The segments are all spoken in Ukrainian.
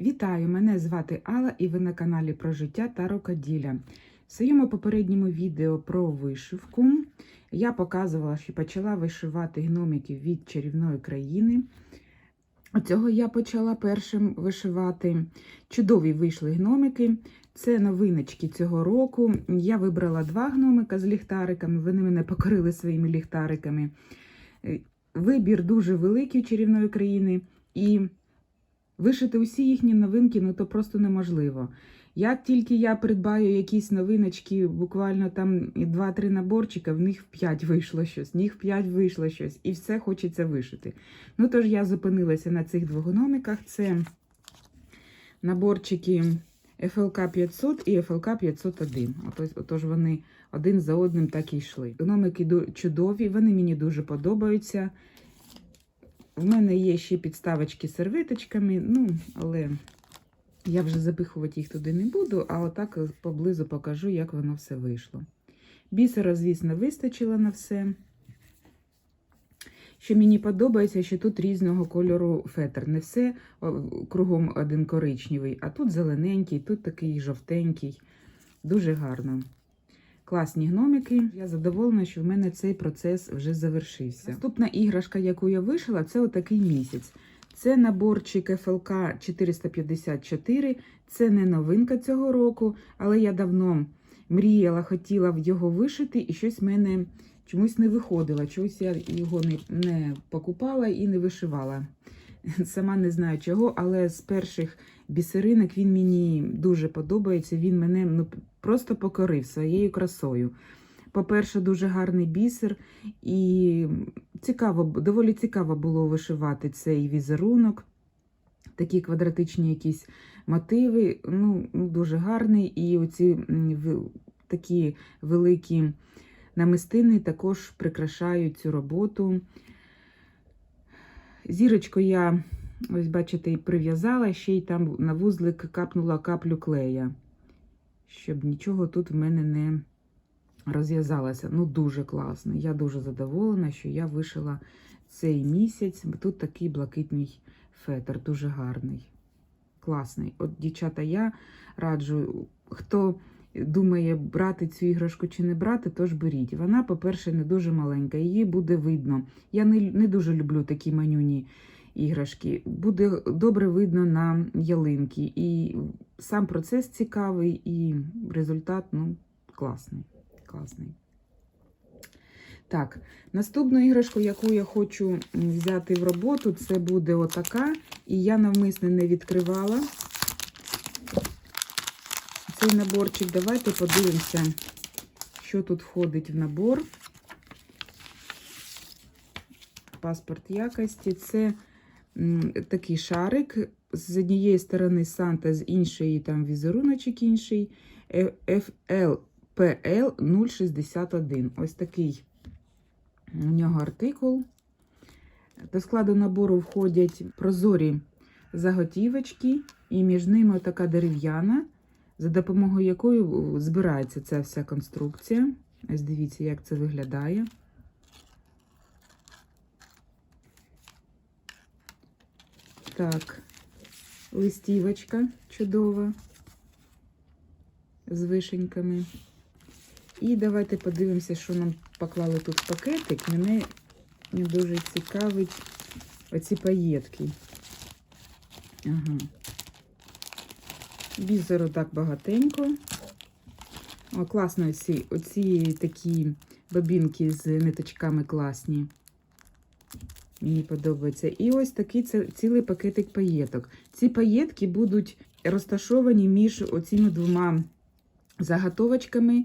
Вітаю! Мене звати Алла і ви на каналі про життя та рукоділля. В своєму попередньому відео про вишивку я показувала, що почала вишивати гномиків від чарівної країни. Цього я почала першим вишивати. Чудові вийшли гномики. Це новиночки цього року. Я вибрала два гномика з ліхтариками, вони мене покорили своїми ліхтариками. Е, Вибір дуже великий у чарівної країни. І Вишити усі їхні новинки ну то просто неможливо. Як тільки я придбаю якісь новиночки, буквально там 2-3 наборчика, в них в 5 вийшло щось, в них в 5 вийшло щось, і все хочеться вишити. Ну тож я зупинилася на цих двох гномиках. Це наборчики FLK 500 і FLK 501. Отож, отож вони один за одним так і йшли. Гномики чудові, вони мені дуже подобаються. В мене є ще підставочки з сервиточками, ну, але я вже запихувати їх туди не буду, а отак поблизу покажу, як воно все вийшло. Бісера, звісно, вистачило на все. Що мені подобається, що тут різного кольору фетр. Не все кругом один коричневий, а тут зелененький, тут такий жовтенький. Дуже гарно. Класні гномики. Я задоволена, що в мене цей процес вже завершився. Наступна іграшка, яку я вишила, це отакий місяць. Це наборчик ФЛК 454. Це не новинка цього року, але я давно мріяла, хотіла його вишити, і щось в мене чомусь не виходило. Чогось я його не, не покупала і не вишивала. Сама не знаю чого, але з перших бісеринок він мені дуже подобається. Він мене ну, просто покорив своєю красою. По-перше, дуже гарний бісер, і цікаво, доволі цікаво було вишивати цей візерунок. Такі квадратичні якісь мотиви, ну, ну, дуже гарний. І оці такі великі намистини також прикрашають цю роботу. Зірочку я, ось бачите, і прив'язала, ще й там на вузлик капнула каплю клея, щоб нічого тут в мене не розв'язалося. Ну, дуже класно. Я дуже задоволена, що я вишила цей місяць. Тут такий блакитний фетр, дуже гарний. Класний. От, дівчата, я раджу, хто думає, брати цю іграшку чи не брати, тож беріть. Вона, по-перше, не дуже маленька, її буде видно. Я не, не дуже люблю такі манюні іграшки. Буде добре видно на ялинки. І сам процес цікавий, і результат ну, класний. класний. Так, наступну іграшку, яку я хочу взяти в роботу, це буде отака. І я навмисне не відкривала цей наборчик. Давайте подивимося, що тут входить в набор. Паспорт якості. Це такий шарик. З однієї сторони Санта, з іншої там візеруночок інший. Е, FLPL 061. Ось такий у нього артикул. До складу набору входять прозорі заготівочки, і між ними така дерев'яна, за допомогою якої збирається ця вся конструкція. Ось дивіться, як це виглядає. Так, листівочка чудова з вишеньками. І давайте подивимося, що нам поклали тут в пакетик. Мене не дуже цікавить оці паєтки. Ага. Бізеру так багатенько. О, класно оці, оці такі бобінки з ниточками класні. Мені подобається. І ось такий цілий пакетик паєток. Ці паєтки будуть розташовані між оціми двома заготовочками,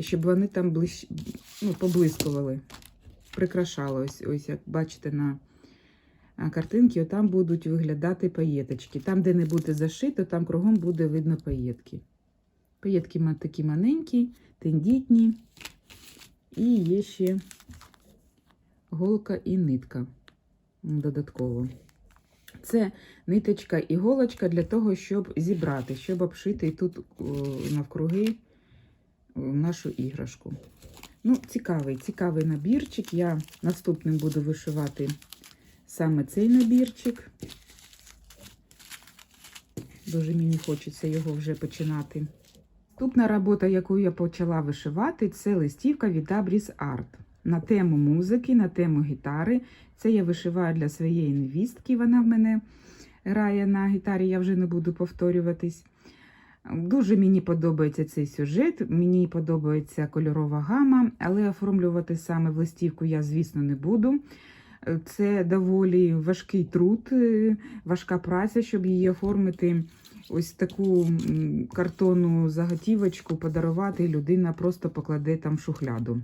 щоб вони там блищ... ну, поблискували, прикрашали. Ось, ось як бачите на а, картинці, там будуть виглядати паєточки. Там, де не буде зашито, там кругом буде видно паєтки. Паєтки такі маленькі, тендітні. І є ще голка і нитка додатково. Це ниточка і голочка для того, щоб зібрати, щоб обшити тут навкруги нашу іграшку. Ну, цікавий, цікавий набірчик. Я наступним буду вишивати саме цей набірчик. Дуже мені хочеться його вже починати. Наступна робота, яку я почала вишивати, це листівка від Abris Art. На тему музики, на тему гітари. Це я вишиваю для своєї невістки. Вона в мене грає на гітарі, я вже не буду повторюватись. Дуже мені подобається цей сюжет, мені подобається кольорова гама, але оформлювати саме в листівку я, звісно, не буду. Це доволі важкий труд, е, важка праця, щоб її оформити. Ось таку картонну заготівочку подарувати, людина просто покладе там шухляду.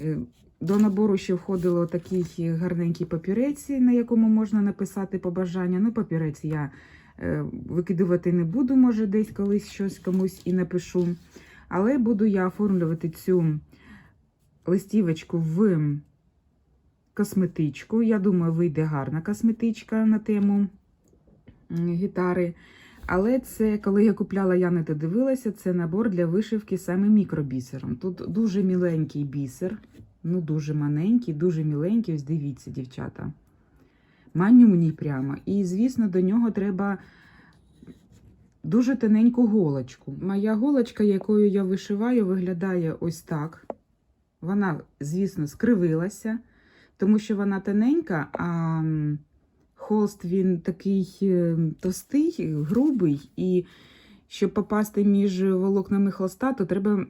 Е, До набору ще входило такий гарненький папірець, на якому можна написати побажання. Ну, папірець я е, викидувати не буду, може, десь колись щось комусь і напишу. Але буду я оформлювати цю листівочку в косметичку. Я думаю, вийде гарна косметичка на тему гітари. Але це, коли я купляла, я не додивилася, це набор для вишивки саме мікробісером. Тут дуже міленький бісер, ну дуже маленький, дуже міленький. Ось дивіться, дівчата. Манюній прямо. І, звісно, до нього треба дуже тоненьку голочку. Моя голочка, якою я вишиваю, виглядає ось так. Вона, звісно, скривилася, тому що вона тоненька, а холст він такий е, товстий, грубий, і щоб попасти між волокнами холста, то треба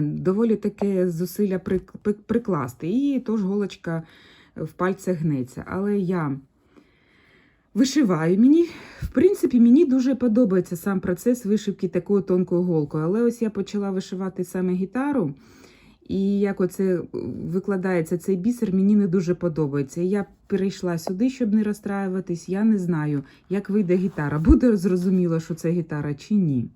доволі таке зусилля прик- прик- прикласти. І тож голочка в пальцях гнеться. Але я вишиваю. Мені, в принципі, мені дуже подобається сам процес вишивки такою тонкою голкою. Але ось я почала вишивати саме гітару. І як оце викладається цей бісер, мені не дуже подобається. Я перейшла сюди, щоб не розстраюватись. Я не знаю, як вийде гітара. Буде зрозуміло, що це гітара чи ні.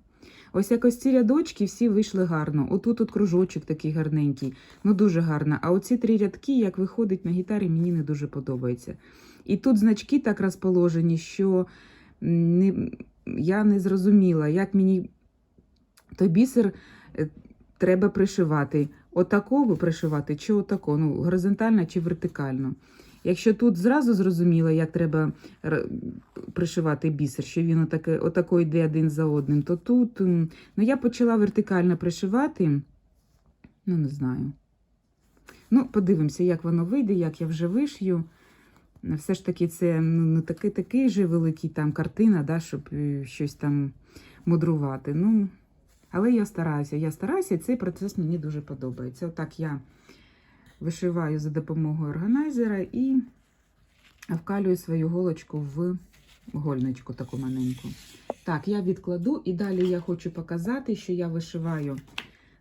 Ось якось ці рядочки всі вийшли гарно. Отут от кружочок такий гарненький, ну дуже гарно. А оці три рядки, як виходить на гітарі, мені не дуже подобається. І тут значки так розположені, що не, я не зрозуміла, як мені той бісер е, треба пришивати. Отако пришивати чи отако, ну, горизонтально чи вертикально. Якщо тут зразу зрозуміло, як треба пришивати бісер, що він отаке, отако йде один за одним, то тут ну, я почала вертикально пришивати. Ну, не знаю. Ну, подивимося, як воно вийде, як я вже вишью. Все ж таки, це ну, не такий, такий же великий там картина, да, щоб е, щось там мудрувати. Ну, але я стараюся, я стараюся, і цей процес мені дуже подобається. Отак я вишиваю за допомогою органайзера і вкалюю свою голочку в гольничку таку маленьку. Так, я відкладу і далі я хочу показати, що я вишиваю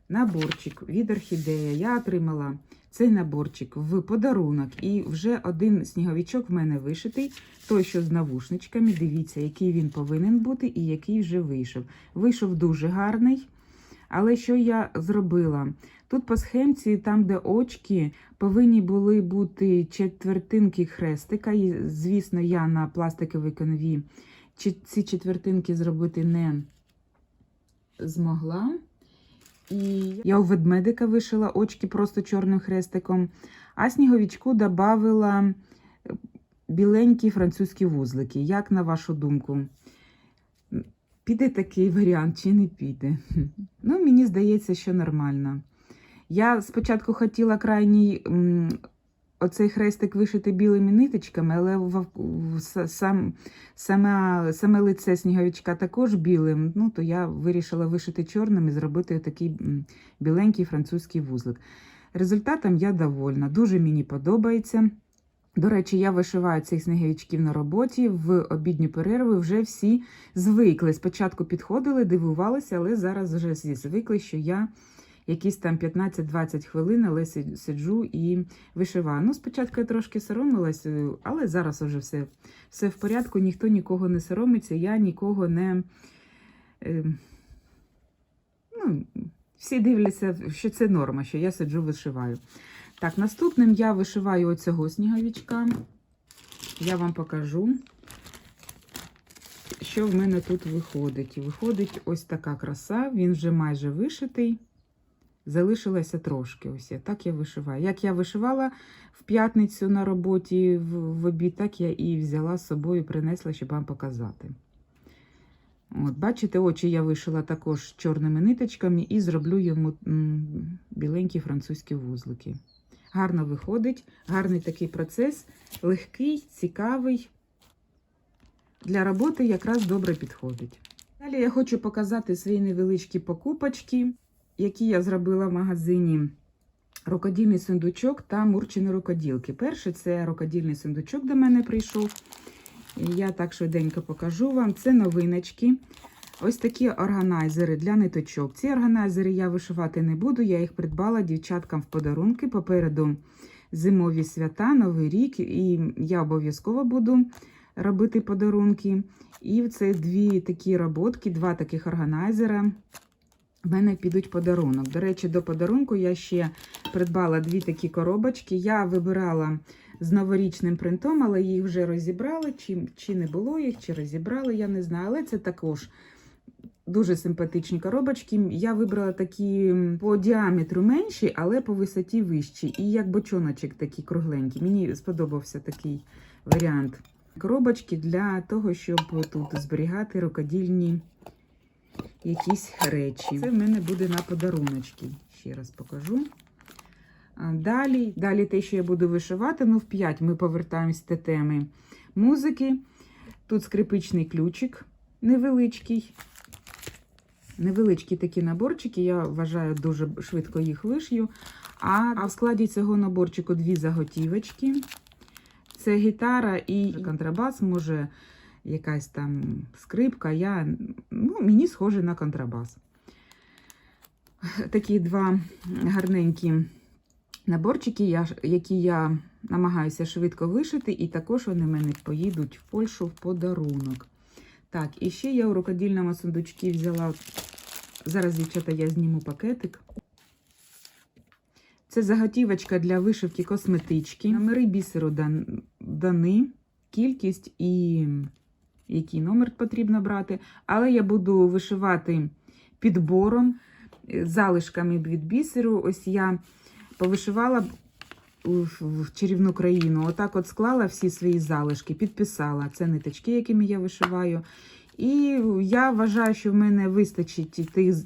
наборчик від орхідея. Я отримала цей наборчик в подарунок, і вже один сніговичок в мене вишитий, той, що з навушничками. Дивіться, який він повинен бути і який вже вийшов. Вийшов дуже гарний. Але що я зробила? Тут по схемці, там, де очки, повинні були бути четвертинки хрестика. І, звісно, я на пластиковій канві чи- ці четвертинки зробити не змогла. І я у ведмедика вишила очки просто чорним хрестиком, а сніговичку додавила біленькі французькі вузлики. Як на вашу думку? Піде такий варіант чи не піде? Ну, мені здається, що нормально. Я спочатку хотіла крайній оцей хрестик вишити білими ниточками, але в, сам, саме, саме лице сніговичка також білим. Ну, то я вирішила вишити чорним і зробити такий біленький французький вузлик. Результатом я довольна. Дуже мені подобається. До речі, я вишиваю цих сніговичків на роботі в обідню перерву. Вже всі звикли. Спочатку підходили, дивувалися, але зараз вже всі звикли, що я якісь там 15-20 хвилин, але сиджу і вишиваю. Ну, спочатку я трошки соромилась, але зараз вже все, все в порядку, ніхто нікого не соромиться, я нікого не. Е, ну, всі дивляться, що це норма, що я сиджу, вишиваю. Так, наступним я вишиваю оцього сніговичка. Я вам покажу, що в мене тут виходить. Виходить ось така краса, він вже майже вишитий. Залишилося трошки. Ось я так я вишиваю. Як я вишивала в п'ятницю на роботі в, в обід, так я і взяла з собою, принесла, щоб вам показати. От, бачите, очі я вишила також чорними ниточками і зроблю йому біленькі французькі вузлики. Гарно виходить, гарний такий процес, легкий, цікавий. Для роботи якраз добре підходить. Далі я хочу показати свої невеличкі покупочки, які я зробила в магазині рукодільний сундучок та мурчини рукоділки. Перший це рукодільний сундучок до мене прийшов. Я так швиденько покажу вам. Це новиночки. Ось такі органайзери для ниточок. Ці органайзери я вишивати не буду, я їх придбала дівчаткам в подарунки. Попереду зимові свята, Новий рік, і я обов'язково буду робити подарунки. І це дві такі роботки, два таких органайзера. В мене підуть подарунок. До речі, до подарунку я ще придбала дві такі коробочки. Я вибирала з новорічним принтом, але їх вже розібрали. Чи, чи не було їх, чи розібрали, я не знаю. Але це також дуже симпатичні коробочки. Я вибрала такі по діаметру менші, але по висоті вищі. І як бочоночок такий кругленький. Мені сподобався такий варіант. Коробочки для того, щоб тут зберігати рукодільні якісь речі. Це в мене буде на подаруночки. Ще раз покажу. Далі, далі те, що я буду вишивати, ну в 5 ми повертаємось до теми музики. Тут скрипичний ключик невеличкий. Невеличкі такі наборчики, я вважаю, дуже швидко їх вишью. А, а в складі цього наборчику дві заготівочки. Це гітара і контрабас, може, якась там скрипка. Я, ну, мені схоже на контрабас. Такі два гарненькі наборчики, які я намагаюся швидко вишити, і також вони в мене поїдуть в Польщу в подарунок. Так, і ще я у рукодільному сундучці взяла. Зараз, дівчата, я зніму пакетик. Це заготівочка для вишивки косметички. Номери бісеру дан- дані, кількість і який номер потрібно брати. Але я буду вишивати підбором, е, залишками від бісеру. Ось я повишивала в чарівну країну. Отак от склала всі свої залишки, підписала. Це ниточки, якими я вишиваю. І я вважаю, що в мене вистачить тих,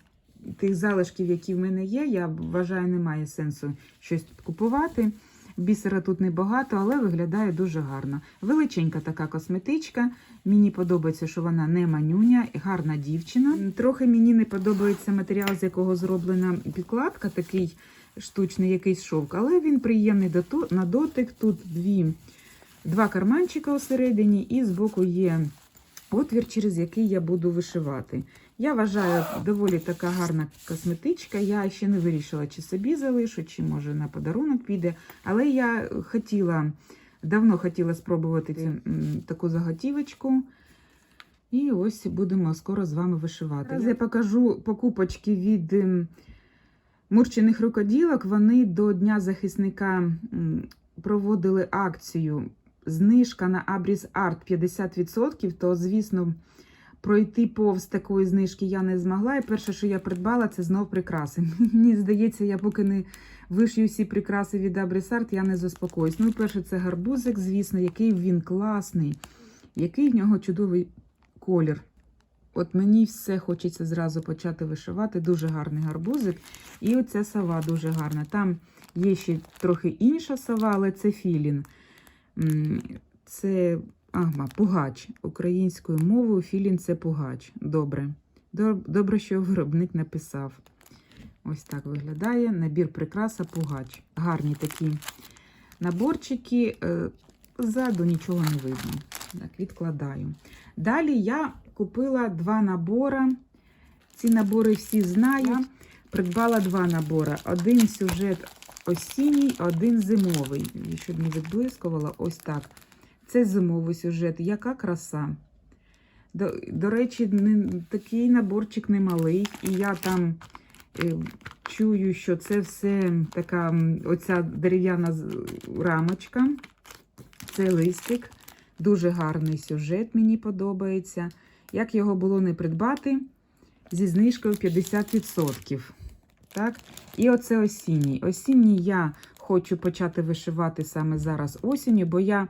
тих залишків, які в мене є. Я вважаю, немає сенсу щось тут купувати. Бісера тут небагато, але виглядає дуже гарно. Величенька така косметичка. Мені подобається, що вона не манюня, гарна дівчина. Трохи мені не подобається матеріал, з якого зроблена підкладка, такий штучний якийсь шовк, але він приємний на дотик. Тут дві, два карманчика усередині, і збоку є отвір, через який я буду вишивати. Я вважаю, доволі така гарна косметичка. Я ще не вирішила, чи собі залишу, чи може на подарунок піде. Але я хотіла, давно хотіла спробувати цю, таку заготівочку. І ось будемо скоро з вами вишивати. Зараз я покажу покупочки від мурчених рукоділок. Вони до Дня захисника проводили акцію. Знижка на Абріс Арт 50%, то, звісно, пройти повз такої знижки я не змогла. І перше, що я придбала, це знов прикраси. Мені здається, я поки не вишью всі прикраси від Абріс Арт, я не заспокоюсь. Ну, перше, це гарбузик, звісно, який він класний, який в нього чудовий колір. От мені все хочеться зразу почати вишивати. Дуже гарний гарбузик. І оця сова дуже гарна. Там є ще трохи інша сова, але це філін. Це ага, пугач. Українською мовою філін це пугач. Добре. Добре, що виробник написав. Ось так виглядає. Набір прикраса пугач. Гарні такі наборчики. Е, Ззаду нічого не видно. Так, відкладаю. Далі я купила два набори. Ці набори всі знають. Придбала два набори. Один сюжет осінній, один зимовий. Щоб не відблискувала, ось так. Це зимовий сюжет. Яка краса. До, до речі, не, такий наборчик немалий. І я там е, чую, що це все така оця дерев'яна рамочка. Це листик. Дуже гарний сюжет, мені подобається. Як його було не придбати? Зі знижкою 50%. Так? І оце осінній. Осінній я хочу почати вишивати саме зараз осінню, бо я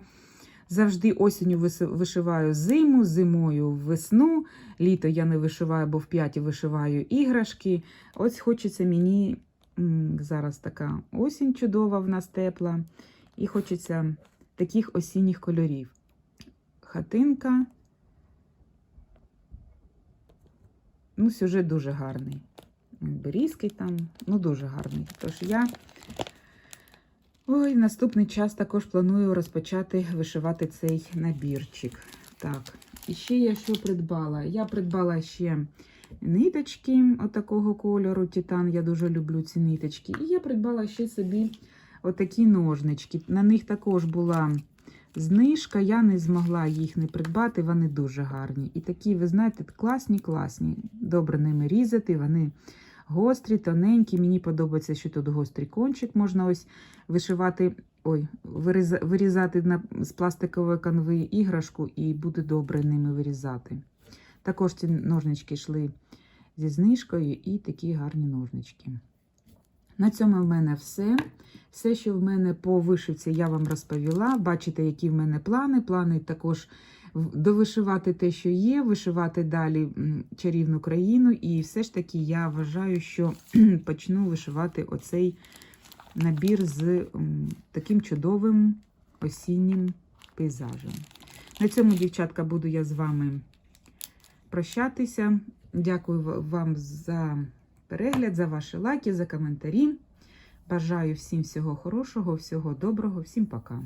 завжди осінню вишиваю зиму, зимою весну. Літо я не вишиваю, бо в п'яті вишиваю іграшки. Ось хочеться мені зараз така осінь чудова в нас тепла. І хочеться таких осінніх кольорів. Хатинка. Ну, сюжет дуже гарний. Берізки там, ну, дуже гарний. Тож я ой, в наступний час також планую розпочати вишивати цей набірчик. Так, і ще я що придбала? Я придбала ще ниточки отакого кольору. Титан, я дуже люблю ці ниточки. І я придбала ще собі отакі ножнички. На них також була знижка, я не змогла їх не придбати, вони дуже гарні. І такі, ви знаєте, класні, класні. Добре ними різати, вони гострі, тоненькі. Мені подобається, що тут гострий кончик. Можна ось вишивати, ой, вирізати на, з пластикової канви іграшку і буде добре ними вирізати. Також ці ножнички йшли зі знижкою і такі гарні ножнички. На цьому в мене все. Все, що в мене по вишивці, я вам розповіла. Бачите, які в мене плани. Плани також довишивати те, що є, вишивати далі чарівну країну. І все ж таки я вважаю, що почну вишивати оцей набір з таким чудовим осіннім пейзажем. На цьому, дівчатка, буду я з вами прощатися. Дякую вам за перегляд, за ваші лайки, за коментарі. Бажаю всім всього хорошого, всього доброго, всім пока.